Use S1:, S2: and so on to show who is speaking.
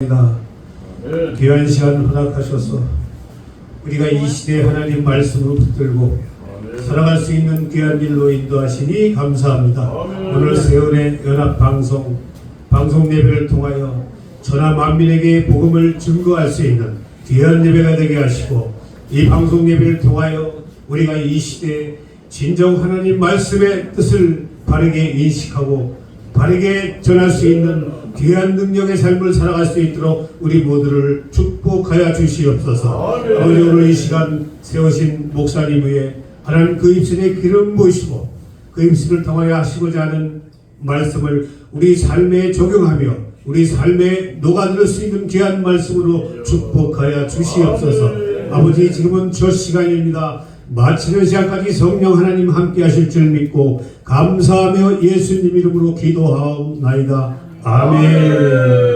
S1: 감사합니다. 귀한 시간 허락하셔서 우리가 이 시대에 하나님 말씀을 붙들고 살아갈 수 있는 귀한 일로 인도하시니 감사합니다. 오늘 세월의 연합 방송 방송 예배를 통하여 전하 만민에게 복음을 증거할 수 있는 귀한 예배가 되게 하시고 이 방송 예배를 통하여 우리가 이 시대에 진정 하나님 말씀의 뜻을 바르게 인식하고 바르게 전할 수 있는 귀한 능력의 삶을 살아갈 수 있도록 우리 모두를 축복하여 주시옵소서. 아버지 오늘 이 시간 세우신 목사님 위에 하나님 그 입술에 기름 부으시고 그 입술을 통하여 하시고자 하는 말씀을 우리 삶에 적용하며 우리 삶에 녹아들 수 있는 귀한 말씀으로 축복하여 주시옵소서. 아버지 지금은 저 시간입니다. 마치는 시간까지 성령 하나님 함께 하실 줄 믿고 감사하며 예수님 이름으로 기도하옵나이다. 아멘.